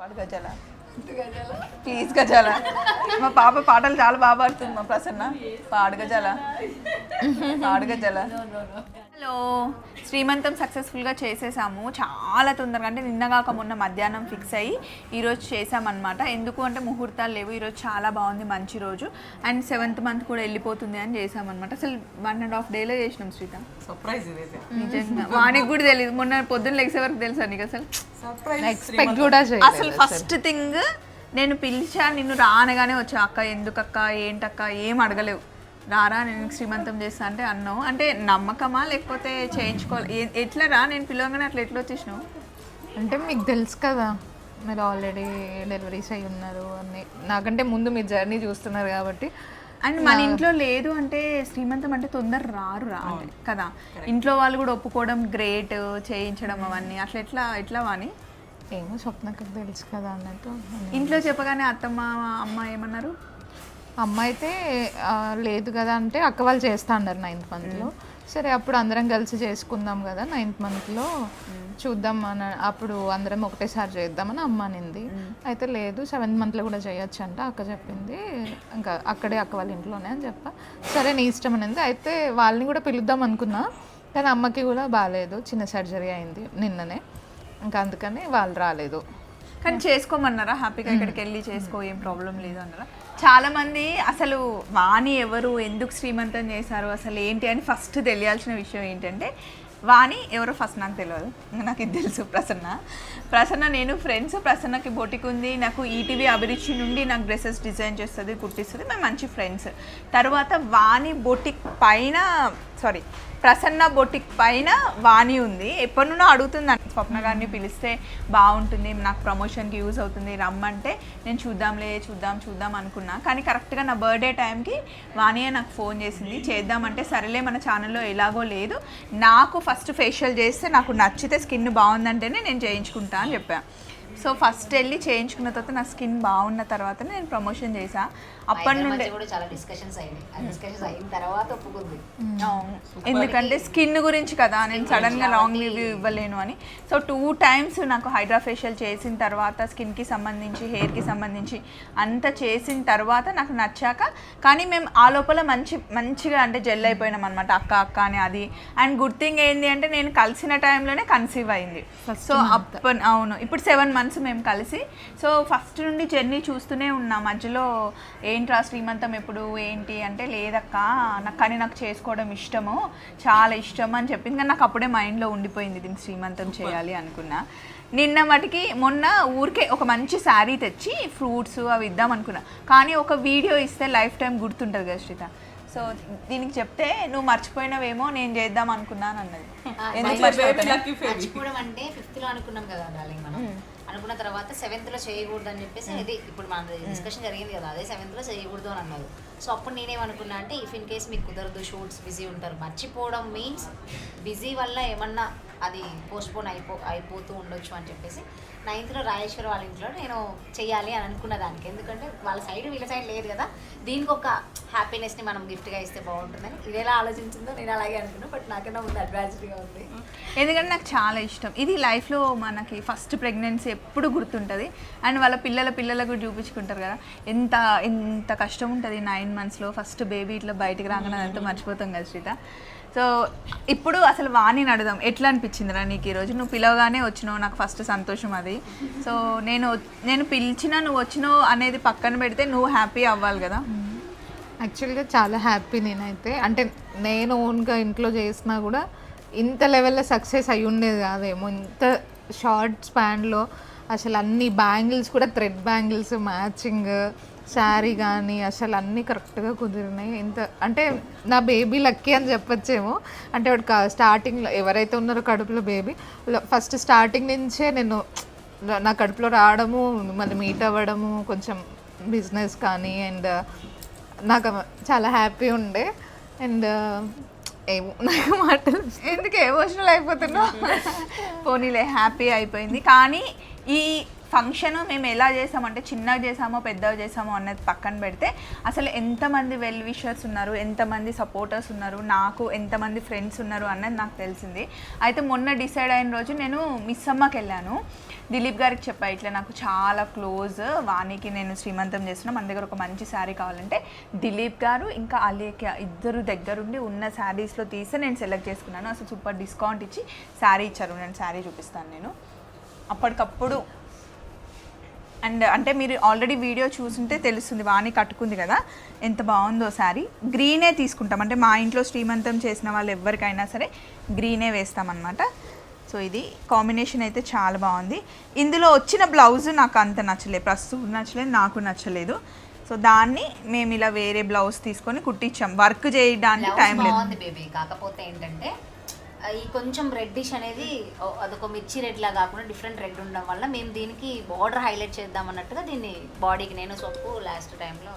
గజాల. ప్లీజ్ గజాల. మా పాప పాటలు చాలా బాగా పాడుతుంది మా ప్రసన్న. పాడు గజాల. పాడు గజాల. హలో శ్రీమంతం సక్సెస్ఫుల్గా చేసేసాము. చాలా తొందరగా అంటే నిన్నగాక మొన్న మధ్యాహ్నం ఫిక్స్ అయ్యి ఈరోజు చేసామన్నమాట ఎందుకు అంటే ముహూర్తాలు లేవు. ఈరోజు చాలా బాగుంది మంచి రోజు. అండ్ సెవెంత్ మంత్ కూడా వెళ్ళిపోతుంది అని చేసామన్నమాట అసలు వన్ అండ్ హాఫ్ డేలో చేసినాం శ్రీత. సర్ప్రైజ్ నిజంగా. వానికి కూడా తెలియదు మొన్న పొద్దున్న లెగ్సే వరకు తెలుసా నీకు అసలు. సర్ప్రైజ్ ఎక్స్పెక్ట్ కూడా అసలు. ఫస్ట్ థింగ్ నేను పిలిచా నిన్ను రానగానే వచ్చా అక్క ఎందుకక్క ఏంటక్క ఏం అడగలేవు. రారా? నేను శ్రీమంతం చేస్తా అంటే అన్నావు. అంటే నమ్మకమా? లేకపోతే చేయించుకోవాలి? ఎట్లా రా? నేను పిలవగానే అట్లా ఎట్లా వచ్చేసినావు? అంటే మీకు తెలుసు కదా మీరు ఆల్రెడీ డెలివరీస్ అయి ఉన్నారు అని. నాకంటే ముందు మీ జర్నీ చూస్తున్నారు కాబట్టి. అండ్ మన ఇంట్లో లేదు అంటే శ్రీమంతం అంటే తొందర రారు రా కదా? ఇంట్లో వాళ్ళు కూడా ఒప్పుకోవడం గ్రేట్ చేయించడం అవన్నీ అట్లా ఎట్లా ఎట్లా వాని ఏమో స్వప్నకు తెలుసు కదా అన్నట్టు. నేను- ఇంట్లో చెప్పగానే అత్తమ్మ అమ్మ ఏమన్నారు? అమ్మ అయితే లేదు కదా అంటే అక్క వాళ్ళు చేస్తా అన్నారు నైన్త్ మంత్లో సరే అప్పుడు అందరం కలిసి చేసుకుందాం కదా నైన్త్ మంత్లో చూద్దాం అని అప్పుడు అందరం ఒకటేసారి చేద్దామని అమ్మ అనింది. అయితే లేదు సెవెంత్ మంత్లో కూడా చేయొచ్చు అంట అక్క చెప్పింది. ఇంకా అక్కడే అక్క వాళ్ళ ఇంట్లోనే అని చెప్పా. సరే నీ ఇష్టం అనింది. అయితే వాళ్ళని కూడా పిలుద్దాం అనుకున్నా. కానీ అమ్మకి కూడా బాగాలేదు చిన్న సర్జరీ అయింది నిన్ననే. ఇంకా అందుకని వాళ్ళు రాలేదు. కానీ చేసుకోమన్నారా? హ్యాపీగా ఇక్కడికి వెళ్ళి చేసుకో ఏం ప్రాబ్లం లేదు అన్నారా చాలా మంది అసలు వాణి ఎవరు ఎందుకు శ్రీమంతం చేశారు అసలు ఏంటి అని ఫస్ట్ తెలియాల్సిన విషయం ఏంటంటే వాణి ఎవరో ఫస్ట్ నాకు తెలియదు నాకు ఇది తెలుసు ప్రసన్న. ప్రసన్న నేను ఫ్రెండ్స్ ప్రసన్నకి బొటిక్ ఉంది నాకు ఈటీవీ అభిరుచి నుండి నాకు డ్రెస్సెస్ డిజైన్ చేస్తుంది కుట్టిస్తుంది మేము మంచి ఫ్రెండ్స్ తర్వాత వాణి బొటిక్ పైన సారీ ప్రసన్న బొటిక్ పైన వాణి ఉంది. ఎప్పటి నుండో అడుగుతుందని స్వప్న గారిని పిలిస్తే బాగుంటుంది నాకు ప్రమోషన్కి యూజ్ అవుతుంది రమ్మంటే నేను చూద్దాంలే చూద్దాం చూద్దాం అనుకున్నా. కానీ కరెక్ట్గా నా బర్త్డే టైంకి వాణియే నాకు ఫోన్ చేసింది. చేద్దామంటే సరేలే మన ఛానల్లో ఎలాగో లేదు. నాకు ఫస్ట్ ఫేషియల్ చేస్తే నాకు నచ్చితే స్కిన్ బాగుందంటేనే నేను చేయించుకుంటా అని చెప్పాను సో ఫస్ట్ వెళ్ళి చేయించుకున్న తర్వాత నా స్కిన్ బాగున్న తర్వాత నేను ప్రమోషన్ చేసా అప్పటి నుండి కూడా చాలా డిస్కషన్స్ డిస్కషన్స్ అయిన తర్వాత ఒప్పుకుంది. అవును. ఎందుకంటే స్కిన్ గురించి కదా నేను సడన్గా లాంగ్ రివ్యూ ఇవ్వలేను అని. సో టూ టైమ్స్ నాకు హైడ్రా ఫేషియల్ చేసిన తర్వాత స్కిన్కి సంబంధించి హెయిర్కి సంబంధించి అంత చేసిన తర్వాత నాకు నచ్చాక కానీ మేము ఆ లోపల మంచి మంచిగా అంటే జెల్ అయిపోయినాం అనమాట అక్క అక్క అని అది. అండ్ గుడ్ థింగ్ ఏంటి అంటే నేను కలిసిన టైంలోనే కన్సీవ్ అయింది. సో అప్ప అవును. ఇప్పుడు సెవెన్ మంత్స్ మేము కలిసి. సో ఫస్ట్ నుండి జర్నీ చూస్తూనే ఉన్నా. మధ్యలో ఏంట్రా శ్రీమంతం ఎప్పుడు? ఏంటి? అంటే లేదక్క. నాకు కానీ నాకు చేసుకోవడం ఇష్టము. చాలా ఇష్టం అని చెప్పింది కానీ నాకు అప్పుడే మైండ్లో ఉండిపోయింది దీనికి శ్రీమంతం చేయాలి అనుకున్నా. నిన్న మటుకి మొన్న ఊరికే ఒక మంచి శారీ తెచ్చి ఫ్రూట్స్ అవి ఇద్దాం అనుకున్నా. కానీ ఒక వీడియో ఇస్తే లైఫ్ టైం గుర్తుంటుంది కదా శ్రీత. సో దీనికి చెప్తే నువ్వు మర్చిపోయినవేమో నేను చేద్దాం అనుకున్నాను అన్నది. ఎందుకు మర్చిపోవడం అంటే ఫిఫ్త్లో అనుకున్నాం కదా డార్లింగ్ మనం. అనుకున్న తర్వాత సెవెంత్లో చేయకూడదు అని చెప్పేసి ఇది ఇప్పుడు మన డిస్కషన్ జరిగింది కదా అదే సెవెంత్లో చేయకూడదు అని అన్నారు. సో అప్పుడు నేనేమనుకున్నా అంటే ఇఫ్ ఇన్ కేస్ మీకు కుదరదు షూట్స్ బిజీ ఉంటారు మర్చిపోవడం మీన్స్ బిజీ వల్ల ఏమన్నా అది పోస్ట్పోన్ అయిపో అయిపోతూ ఉండొచ్చు అని చెప్పేసి నైన్త్లో రాజేశ్వర్ వాళ్ళ ఇంట్లో నేను చేయాలి అని అనుకున్న దానికి. ఎందుకంటే వాళ్ళ సైడ్ వీళ్ళ సైడ్ లేదు కదా. దీనికి ఒక హ్యాపీనెస్ని మనం గిఫ్ట్గా ఇస్తే బాగుంటుందని. ఇది ఎలా ఆలోచించిందో నేను అలాగే అనుకున్నాను బట్ నాకన్నా ముందు అడ్వాన్స్డ్గా ఉంది. ఎందుకంటే నాకు చాలా ఇష్టం. ఇది లైఫ్లో మనకి ఫస్ట్ ప్రెగ్నెన్సీ ఎప్పుడు గుర్తుంటుంది. అండ్ వాళ్ళ పిల్లల పిల్లలకు చూపించుకుంటారు కదా. ఎంత ఎంత కష్టం ఉంటుంది నైన్ మంత్స్లో ఫస్ట్ బేబీ ఇట్లా బయటికి రాగానే అదంతా మర్చిపోతాం కదా శ్రీత. సో ఇప్పుడు అసలు వాణిని అడుగుదాం. ఎట్లా అనిపించింది రా నీకు ఈరోజు నువ్వు పిలవగానే వచ్చినావు నాకు ఫస్ట్ సంతోషం అది. సో నేను నేను పిలిచినా నువ్వు వచ్చినావు అనేది పక్కన పెడితే నువ్వు హ్యాపీ అవ్వాలి కదా? యాక్చువల్గా చాలా హ్యాపీ నేనైతే. అంటే నేను ఓన్గా ఇంట్లో చేసినా కూడా ఇంత లెవెల్లో సక్సెస్ అయి ఉండేది కాదేమో. ఇంత షార్ట్ స్పాన్లో అసలు అన్ని బ్యాంగిల్స్ కూడా థ్రెడ్ బ్యాంగిల్స్ మ్యాచింగ్ శారీ కానీ అసలు అన్నీ కరెక్ట్గా కుదిరినాయి. ఇంత అంటే నా బేబీ లక్కీ అని చెప్పొచ్చేమో. అంటే వాడు స్టార్టింగ్లో ఎవరైతే ఉన్నారో కడుపులో బేబీ ఫస్ట్ స్టార్టింగ్ నుంచే నేను నా కడుపులో రావడము మళ్ళీ మీట్ అవ్వడము కొంచెం బిజినెస్ కానీ అండ్ నాకు చాలా హ్యాపీ ఉండే. అండ్ ఏమో నాకు మాటలు ఎందుకు ఎమోషనల్ అయిపోతున్నావు? పోనీలే హ్యాపీ అయిపోయింది. కానీ ఈ ఫంక్షన్ మేము ఎలా చేసామంటే చిన్నగా చేసామో పెద్దగా చేసామో అన్నది పక్కన పెడితే అసలు ఎంతమంది వెల్ విషర్స్ ఉన్నారు ఎంతమంది సపోర్టర్స్ ఉన్నారు నాకు ఎంతమంది ఫ్రెండ్స్ ఉన్నారు అన్నది నాకు తెలిసింది. అయితే మొన్న డిసైడ్ అయిన రోజు నేను మిస్ అమ్మకి వెళ్ళాను. దిలీప్ గారికి చెప్పా ఇట్లా నాకు చాలా క్లోజ్ వానికి నేను శ్రీమంతం చేస్తున్నా. మన దగ్గర ఒక మంచి శారీ కావాలంటే దిలీప్ గారు ఇంకా అలేఖ్య ఇద్దరు దగ్గరుండి ఉన్న శారీస్లో తీసి నేను సెలెక్ట్ చేసుకున్నాను. అసలు సూపర్ డిస్కౌంట్ ఇచ్చి శారీ ఇచ్చారు. నేను శారీ చూపిస్తాను నేను. అప్పటికప్పుడు. అండ్ అంటే మీరు ఆల్రెడీ వీడియో చూసుంటే తెలుస్తుంది వాణి కట్టుకుంది కదా ఎంత బాగుందో శారీ. గ్రీనే తీసుకుంటాం. అంటే మా ఇంట్లో శ్రీమంతం చేసిన వాళ్ళు ఎవరికైనా సరే గ్రీనే వేస్తామన్నమాట. సో ఇది కాంబినేషన్ అయితే చాలా బాగుంది. ఇందులో వచ్చిన బ్లౌజ్ నాకు అంత నచ్చలేదు ప్రస్తుతం నచ్చలేదు నాకు నచ్చలేదు. సో దాన్ని మేము ఇలా వేరే బ్లౌజ్ తీసుకొని కుట్టించాం. వర్క్ చేయడానికి టైం లేదు. కాకపోతే ఏంటంటే ఈ కొంచెం రెడ్డిష్ అనేది అదొక మిర్చి రెడ్ లా కాకుండా డిఫరెంట్ రెడ్ ఉండడం వల్ల మేము దీనికి బార్డర్ హైలైట్ చేద్దాం అన్నట్టుగా దీన్ని బాడీకి నేను సొప్పు లాస్ట్ టైంలో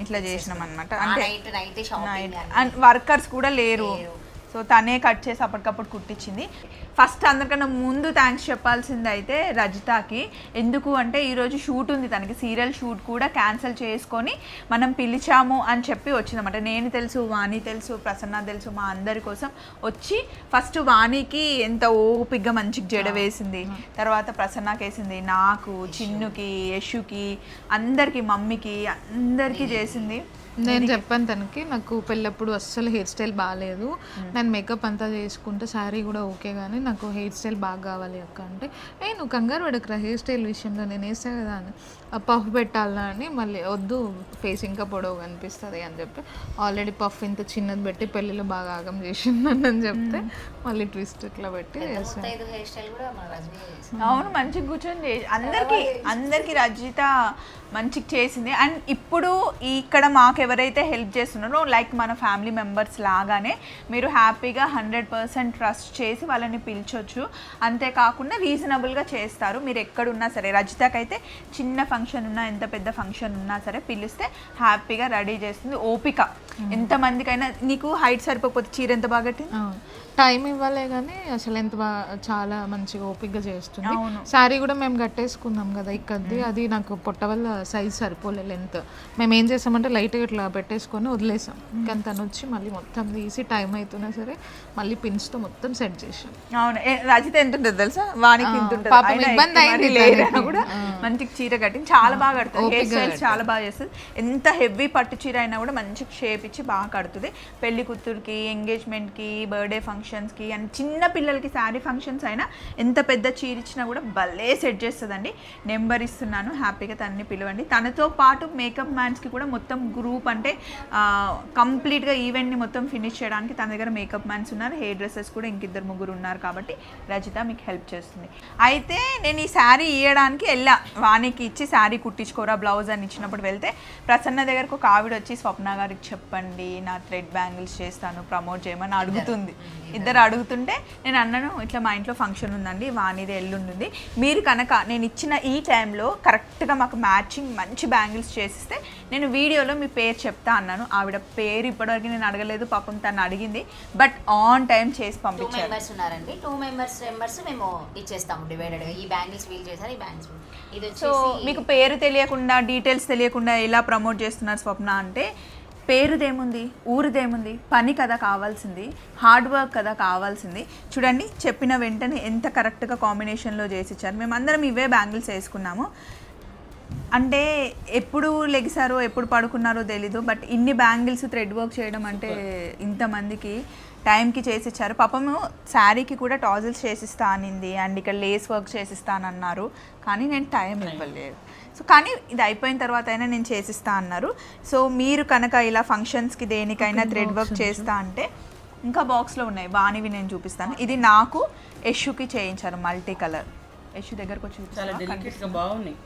ఇట్లా చేసినాం అనమాట అంటే నైట్ వర్కర్స్ కూడా లేరు. సో తనే కట్ చేసి అప్పటికప్పుడు కుట్టించింది. ఫస్ట్ అందరికన్నా ముందు థ్యాంక్స్ చెప్పాల్సింది అయితే రజితాకి. ఎందుకు అంటే ఈరోజు షూట్ ఉంది తనకి. సీరియల్ షూట్ కూడా క్యాన్సిల్ చేసుకొని మనం పిలిచాము అని చెప్పి వచ్చిందన్నమాట. నేను తెలుసు వాణి తెలుసు ప్రసన్న తెలుసు మా అందరి కోసం వచ్చి ఫస్ట్ వాణికి ఎంత ఓపిగ్గా మంచిగా జడ వేసింది. తర్వాత ప్రసన్నకి వేసింది నాకు చిన్నుకి యశుకి అందరికి మమ్మీకి అందరికీ చేసింది. నేను చెప్పాను తనకి నాకు పెళ్ళప్పుడు అస్సలు హెయిర్ స్టైల్ బాగాలేదు. నేను మేకప్ అంతా చేసుకుంటే శారీ కూడా ఓకే కానీ నాకు హెయిర్ స్టైల్ బాగా కావాలి అక్క అంటే ఏ నువ్వు కంగారు పడకరా హెయిర్ స్టైల్ విషయంలో నేను వేస్తా కదా అని. ఆ పఫ్ పెట్టాలా అని మళ్ళీ వద్దు ఫేస్ ఇంకా పొడవు కనిపిస్తుంది అని చెప్పి ఆల్రెడీ పఫ్ ఇంత చిన్నది పెట్టి పెళ్ళిలో బాగా ఆగం చేసిందని అని చెప్తే మళ్ళీ ట్విస్ట్ ఇట్లా పెట్టి. అవును మంచిగా కూర్చొని అందరికి అందరికి రజిత మంచిగా చేసింది. అండ్ ఇప్పుడు ఇక్కడ మాకు ఎవరైతే హెల్ప్ చేస్తున్నారో లైక్ మన ఫ్యామిలీ మెంబర్స్ లాగానే మీరు హ్యాపీగా హండ్రెడ్ పర్సెంట్ ట్రస్ట్ చేసి వాళ్ళని పిలిచొచ్చు. అంతేకాకుండా రీజనబుల్గా చేస్తారు. మీరు ఎక్కడున్నా సరే రజితకైతే చిన్న ఫంక్షన్ ఉన్నా ఎంత పెద్ద ఫంక్షన్ ఉన్నా సరే పిలిస్తే హ్యాపీగా రెడీ చేస్తుంది. ఓపిక. ఎంతమందికైనా నీకు హైట్ సరిపోతే చీర ఎంత బాగా టైం ఇవ్వలే కానీ అసలు ఎంత బాగా చాలా మంచిగా ఓపిక్గా చేస్తుంది. శారీ కూడా మేము కట్టేసుకున్నాం కదా ఇక్కడిది. అది నాకు పొట్ట వల్ల సైజ్ సరిపోలే లెంత్ మేము ఏం చేసామంటే లైట్గా ఇట్లా పెట్టేసుకొని వదిలేసాం. కానీ తను వచ్చి మళ్ళీ మొత్తం తీసి టైం అవుతున్నా సరే మళ్ళీ పిన్స్తో మొత్తం సెట్ చేసాం అవును. రజిత ఎంత ఉంటుంది తెలుసా? వానికి ఇబ్బంది అయింది. కూడా మంచిగా చీర కట్టింది. చాలా బాగా కడుతుంది. చాలా బాగా చేస్తుంది. ఎంత హెవీ పట్టు చీర అయినా కూడా మంచి షేప్ ఇచ్చి బాగా కడుతుంది. పెళ్ళి కూతురికి ఎంగేజ్మెంట్కి బర్త్డే ఫంక్షన్స్కి అండ్ చిన్న పిల్లలకి శారీ ఫంక్షన్స్ అయినా ఎంత పెద్ద చీర ఇచ్చినా కూడా భలే సెట్ చేస్తుందండి. నెంబర్ ఇస్తున్నాను హ్యాపీగా తనని పిలవండి. తనతో పాటు మేకప్ మ్యాన్స్కి కూడా మొత్తం గ్రూప్ అంటే కంప్లీట్గా ఈవెంట్ని మొత్తం ఫినిష్ చేయడానికి తన దగ్గర మేకప్ మ్యాన్స్ ఉన్నారు. హెయిర్ డ్రెస్సెస్ కూడా ఇంకిద్దరు ముగ్గురు ఉన్నారు కాబట్టి రజిత మీకు హెల్ప్ చేస్తుంది. అయితే నేను ఈ శారీ ఇవ్వడానికి వెళ్ళా వానికి ఇచ్చి శారీ కుట్టించుకోరా బ్లౌజ్ అని ఇచ్చినప్పుడు వెళ్తే ప్రసన్న దగ్గరకు ఒక ఆవిడ వచ్చి స్వప్న గారికి చెప్పండి నా థ్రెడ్ బ్యాంగిల్స్ చేస్తాను ప్రమోట్ చేయమని అడుగుతుంది. ఇద్దరు అడుగుతుంటే నేను అన్నాను ఇట్లా మా ఇంట్లో ఫంక్షన్ ఉందండి వాణిది ఎల్లుంటుంది మీరు కనుక నేను ఇచ్చిన ఈ టైంలో కరెక్ట్గా మాకు మ్యాచింగ్ మంచి బ్యాంగిల్స్ చేసిస్తే నేను వీడియోలో మీ పేరు చెప్తా అన్నాను. ఆవిడ పేరు ఇప్పటివరకు నేను అడగలేదు పాపం తను అడిగింది. బట్ ఆన్ టైం చేసి పంపించారు. మెంబర్స్ ఉన్నారండి. టూ మెంబర్స్ మెంబర్స్ మేము ఇచ్చేస్తాము డివైడెడ్ ఈ బ్యాంగిల్స్ వీల్ చేశారు ఈ బ్యాంగిల్స్ ఇది సో మీకు పేరు తెలియకుండా డీటెయిల్స్ తెలియకుండా ఎలా ప్రమోట్ చేస్తున్నారు స్వప్న అంటే పేరుదేముంది ఊరిదేముంది పని కదా కావాల్సింది హార్డ్ వర్క్ కదా కావాల్సింది. చూడండి చెప్పిన వెంటనే ఎంత కరెక్ట్గా కాంబినేషన్లో చేసి ఇచ్చారు మేమందరం ఇవే బ్యాంగిల్స్ వేసుకున్నాము. అంటే ఎప్పుడు లెగిసారో ఎప్పుడు పడుకున్నారో తెలీదు బట్ ఇన్ని బ్యాంగిల్స్ థ్రెడ్ వర్క్ చేయడం అంటే ఇంతమందికి టైంకి చేసి ఇచ్చారు పాపము శారీకి కూడా టాజిల్స్ చేసిస్తా అనింది అండ్ ఇక్కడ లేస్ వర్క్ చేసిస్తానన్నారు. కానీ నేను టైం ఇవ్వలేదు. సో కానీ ఇది అయిపోయిన తర్వాత అయినా నేను చేసిస్తా అన్నారు. సో మీరు కనుక ఇలా ఫంక్షన్స్కి దేనికైనా థ్రెడ్ వర్క్ చేస్తా అంటే ఇంకా బాక్స్లో ఉన్నాయి. వాణివి నేను చూపిస్తాను. ఇది నాకు యశుకి చేయించారు మల్టీ కలర్ యశు దగ్గరకు వచ్చి చాలా చూపిస్తావా? డెలికేట్గా బాగున్నాయి.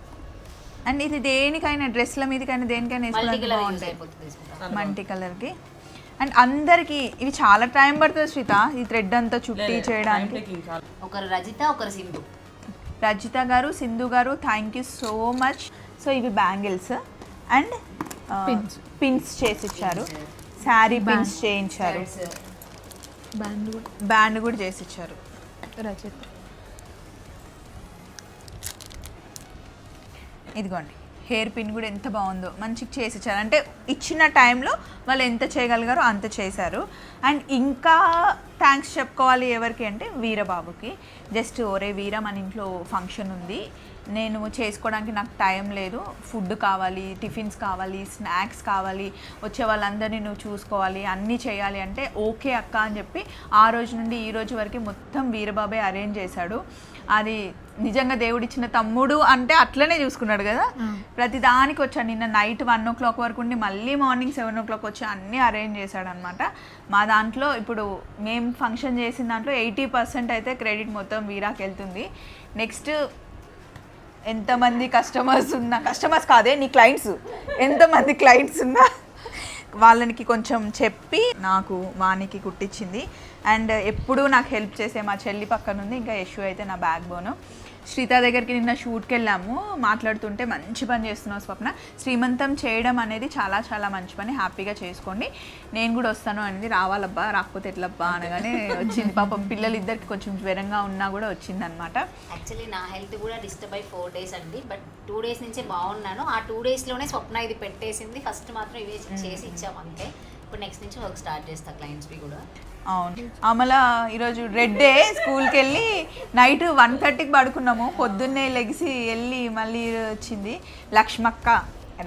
అండ్ ఇది దేనికైనా డ్రెస్ల మీదకైనా దేనికైనా మల్టీ వేసుకోవడానికి కలర్ యూజ్ బాగుంటాయి. మల్టీ కలర్కి అండ్ అందరికి ఇవి చాలా టైం పడుతుంది శ్రీత ఈ థ్రెడ్ అంతా చుట్టి చేయడానికి. ఒకరు రజిత ఒకరు Sindhu. Rajitha garu Sindhu garu thank you so much so ఇవి బ్యాంగిల్స్ అండ్ పిన్స్ చేసి ఇచ్చారు శారీ పిన్స్ చేయించారు. బ్యాండ్ కూడా. బ్యాండ్ కూడా చేసి ఇచ్చారు రచిత ఇదిగోండి. హెయిర్ పిన్ కూడా ఎంత బాగుందో మంచిగా చేసి ఇచ్చారు అంటే ఇచ్చిన టైంలో వాళ్ళు ఎంత చేయగలిగారో అంత చేశారు. అండ్ ఇంకా థ్యాంక్స్ చెప్పుకోవాలి ఎవరికి అంటే వీరబాబుకి. జస్ట్ ఒరే వీర మన ఇంట్లో ఫంక్షన్ ఉంది. నేను చేసుకోవడానికి నాకు టైం లేదు. ఫుడ్ కావాలి టిఫిన్స్ కావాలి స్నాక్స్ కావాలి వచ్చే వాళ్ళందరినీ నువ్వు చూసుకోవాలి అన్నీ చేయాలి అంటే ఓకే అక్క అని చెప్పి ఆ రోజు నుండి ఈ రోజు వరకు మొత్తం వీరబాబే అరేంజ్ చేశాడు. అది నిజంగా దేవుడిచ్చిన తమ్ముడు అంటే అట్లనే చూసుకున్నాడు కదా. ప్రతి దానికి వచ్చాడు నిన్న నైట్ వన్ ఓ క్లాక్ వరకు ఉండి మళ్ళీ మార్నింగ్ సెవెన్ ఓ క్లాక్ వచ్చి అన్నీ అరేంజ్ చేశాడు అనమాట మా దాంట్లో ఇప్పుడు మేము ఫంక్షన్ చేసిన దాంట్లో ఎయిటీ పర్సెంట్ అయితే క్రెడిట్ మొత్తం వీరాకి వెళ్తుంది. నెక్స్ట్ ఎంతమంది కస్టమర్స్ ఉన్నా కస్టమర్స్ కాదే నీ క్లయింట్స్ ఎంతమంది క్లయింట్స్ ఉన్నా వాళ్ళనికి కొంచెం చెప్పి నాకు వానికి కుట్టించింది. అండ్ ఎప్పుడూ నాకు హెల్ప్ చేసే మా చెల్లి పక్కన ఉంది ఇంకా యశు అయితే నా బ్యాక్ బోను శ్రీత దగ్గరికి నిన్న షూట్కి వెళ్ళాము. మాట్లాడుతుంటే మంచి పని చేస్తున్నావు స్వప్న. శ్రీమంతం చేయడం అనేది చాలా చాలా మంచి పని. హ్యాపీగా చేసుకోండి. నేను కూడా వస్తాను అనేది రావాలబ్బా రాకపోతే ఎట్లబ్బా అనగానే వచ్చింది. పాపం పిల్లలు ఇద్దరికి కొంచెం జ్వరంగా ఉన్నా కూడా వచ్చింది అనమాట యాక్చువల్లీ నా హెల్త్ కూడా డిస్టర్బ్ అయ్యి ఫోర్ డేస్ అండి. బట్ టూ డేస్ నుంచే బాగున్నాను. ఆ టూ డేస్లోనే స్వప్న ఇది పెట్టేసింది. ఫస్ట్ మాత్రం ఇవే చేసి ఇచ్చాం అంతే. ఇప్పుడు నెక్స్ట్ నుంచి వర్క్ స్టార్ట్ చేస్తా క్లయింట్స్వి కూడా. అవును. అమల ఈరోజు రెడ్ డే స్కూల్కి వెళ్ళి నైట్ వన్ థర్టీకి పడుకున్నాము. పొద్దున్నే లెగిసి వెళ్ళి మళ్ళీ వచ్చింది లక్ష్మక్క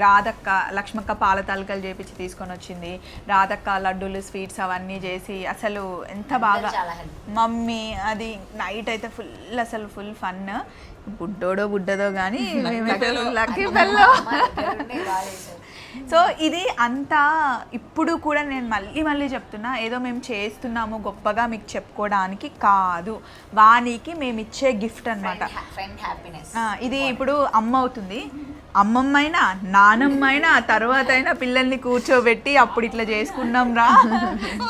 రాధక్క లక్ష్మక్క పాల తాలికలు చేపించి తీసుకొని వచ్చింది. రాధక్క లడ్డూలు స్వీట్స్ అవన్నీ చేసి అసలు ఎంత బాగా. మమ్మీ అది నైట్ అయితే ఫుల్ అసలు ఫుల్ ఫన్ బుడ్డోడో బుడ్డదో కానీ లక్కీ సో ఇది అంతా ఇప్పుడు కూడా నేను మళ్ళీ మళ్ళీ చెప్తున్నా ఏదో మేము చేస్తున్నాము గొప్పగా మీకు చెప్పుకోవడానికి కాదు. వానికి మేము ఇచ్చే గిఫ్ట్ అనమాట ఇది ఇప్పుడు అమ్మ అవుతుంది. అమ్మమ్మైనా నానమ్మైనా తర్వాత అయినా పిల్లల్ని కూర్చోబెట్టి అప్పుడు ఇట్లా చేసుకున్నాం రా.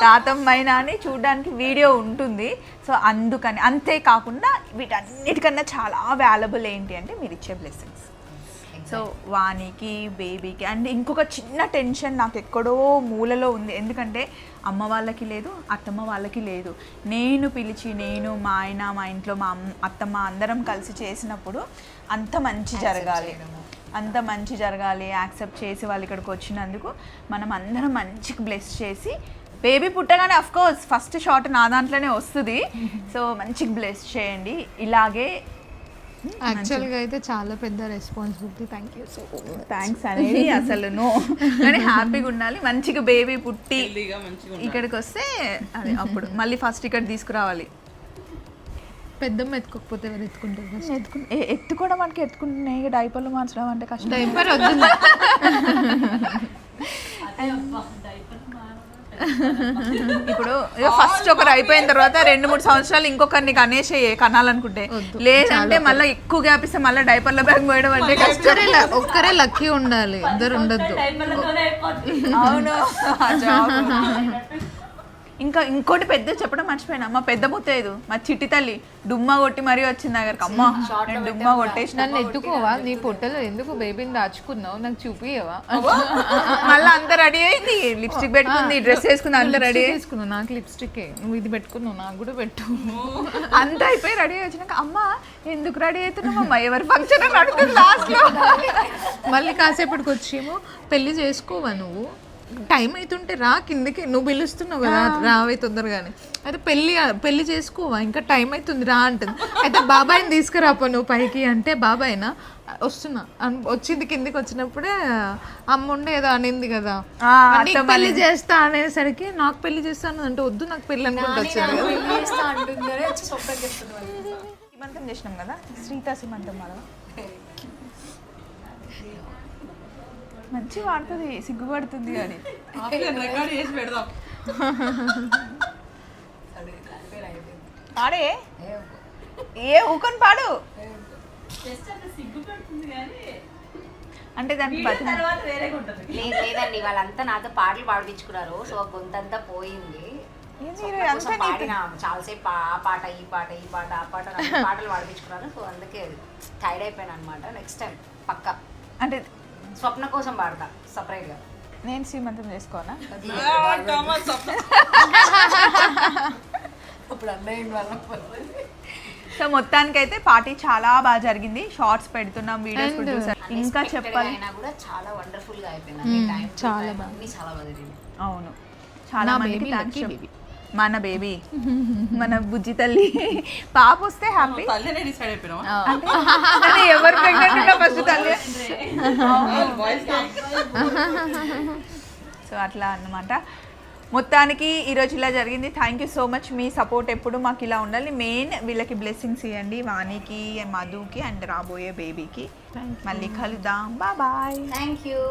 తాతమ్మైనా అని చూడడానికి వీడియో ఉంటుంది. సో అందుకని అంతేకాకుండా వీటన్నిటికన్నా చాలా వాల్యుబుల్ ఏంటి అంటే మీరు ఇచ్చే బ్లెస్సింగ్స్ సో వానికి బేబీకి అండ్ ఇంకొక చిన్న టెన్షన్ నాకు ఎక్కడో మూలలో ఉంది. ఎందుకంటే అమ్మ వాళ్ళకి లేదు అత్తమ్మ వాళ్ళకి లేదు. నేను పిలిచి నేను మా ఆయన మా ఇంట్లో మా అమ్మ అత్తమ్మ అందరం కలిసి చేసినప్పుడు అంత మంచి జరగాలి. అంత మంచి జరగాలి యాక్సెప్ట్ చేసి వాళ్ళు ఇక్కడికి వచ్చినందుకు మనం అందరం మంచిగా బ్లెస్ చేసి బేబీ పుట్టగానే అఫ్ కోర్స్ ఫస్ట్ షాట్ నా దాంట్లోనే వస్తుంది. సో మంచిగా బ్లెస్ చేయండి. ఇలాగే యాక్చువల్గా అయితే చాలా పెద్ద responsibility thank you so thanks అనేది అసలు నో కానీ హ్యాపీగా ఉండాలి మంచిగా బేబీ పుట్టి ఇక్కడికి వస్తే అదే అప్పుడు మళ్ళీ ఫస్ట్ ఇక్కడ తీసుకురావాలి. పెద్దమ్మ ఎత్తుకోకపోతే ఎవరు ఎత్తుకుంటారు ఎత్తుకు ఎత్తుకోవడం మనకి ఎత్తుకుంటున్నాయి. డైపర్లు మార్చడం అంటే కష్టం. డైపర్ వద్దు. ఇప్పుడు ఫస్ట్ ఒకరు అయిపోయిన తర్వాత రెండు మూడు సంవత్సరాలు ఇంకొకరిని కనేసేయే కనాలనుకుంటే. లేదంటే మళ్ళీ ఎక్కువ గ్యాప్ ఇస్తే మళ్ళీ డైపర్ల బ్యాగ్ పోయడం అంటే కష్టం. ఒక్కరే ల- ఒక్కరే లక్కీ ఉండాలి. ఇద్దరు ఉండద్దు. అవును. ఇంకా ఇంకోటి పెద్ద చెప్పడం మర్చిపోయినా. మా పెద్ద ముత్తేదు మా చిట్టి తల్లి డుమ్మా కొట్టి మరీ వచ్చింది దగ్గరకు. అమ్మ నేను డుమ్మా కొట్టేసిన. నన్ను ఎత్తుకోవా నీ పొట్టలో ఎందుకు బేబీని దాచుకున్నావు? నాకు చూపియవా మళ్ళీ అంత రెడీ అయింది. లిప్స్టిక్ పెట్టుకుంది డ్రెస్ వేసుకుంది అంత రెడీ అయ్యి తీసుకున్నావు నాకు లిప్స్టిక్ నువ్వు ఇది పెట్టుకున్నావు నాకు కూడా పెట్టు. అంత అయిపోయి రెడీ వచ్చినాక అమ్మ ఎందుకు రెడీ అవుతున్నావు అమ్మ? ఎవరి ఫంక్షన్ అని అడుగుతుంది లాస్ట్లో. మళ్ళీ కాసేపటికి వచ్చేమో పెళ్ళి చేసుకోవా నువ్వు? టైం అవుతుంటే రా కిందకి నువ్వు పిలుస్తున్నావు కదా రావే తొందరగానే. అయితే పెళ్ళి పెళ్ళి చేసుకోవా? ఇంకా టైం అవుతుంది రా అంటుంది. అయితే బాబాయ్ని తీసుకురాపో నువ్వు పైకి అంటే బాబాయ్నా వస్తున్నా. అన్- వచ్చింది కిందికి వచ్చినప్పుడే అమ్మ ఉండే ఏదో అనింది కదా. నీకు పెళ్ళి చేస్తా అనేసరికి నాకు పెళ్ళి చేస్తాను అంటే వద్దు నాకు పెళ్ళి అనుకుంటా వచ్చింది కదా. పెళ్ళి చేస్తా అంటుందనే వచ్చి స్వప్న చెప్తున్నారు సీమంతం చేసినాం కదా సీతా సీమంతం మనం మంచి వాడుతుంది సిగ్గుపడుతుంది అని. రికార్డ్ చేసి పెడదాం. పాడే? ఏ ఊకొని పాడు. అంటే దానికి లేదు లేదండి వాళ్ళంతా నాతో పాటలు పాడించుకున్నారు సో గొంతంతా పోయింది. పాడిన? చాలాసేపు ఆ పాట ఈ పాట ఈ పాట ఆ పాట పాటలు పాడించుకున్నారు సో అందుకే టైర్డ్ అయిపోయాను అనమాట నెక్స్ట్ టైం పక్క. అంటే స్వప్న కోసం పాడతా సపరేట్గా నేను సీమంతం చేసుకోనా? ఇప్పుడు అన్నయ్య సో మొత్తానికైతే పార్టీ చాలా బాగా జరిగింది. షార్ట్స్ పెడుతున్నాం వీడియోస్ కూడా చూసారు ఇంకా చెప్పాలి. కూడా చాలా వండర్ఫుల్గా అయిపోయింది. టైం చాలా చాలా బాగా జరిగింది. అవును. చాలా మందికి baby. మన బేబీ మన బుజ్జి తల్లి. పాప వస్తే హ్యాపీ తల్లినే డిసైడ్ అయిపోయినావా? అంటే ఎవరు ప్రెగ్నెంట్ ఉన్నా ఫస్ట్ తల్లి. సో అట్లా అన్నమాట. మొత్తానికి ఈరోజు ఇలా జరిగింది. థ్యాంక్ యూ సో మచ్ మీ సపోర్ట్ ఎప్పుడు మాకు ఇలా ఉండాలి. మెయిన్ వీళ్ళకి బ్లెస్సింగ్స్ ఇవ్వండి. వాణికి మధుకి అండ్ రాబోయే బేబీకి మళ్ళీ కలుద్దాం. Bye thank you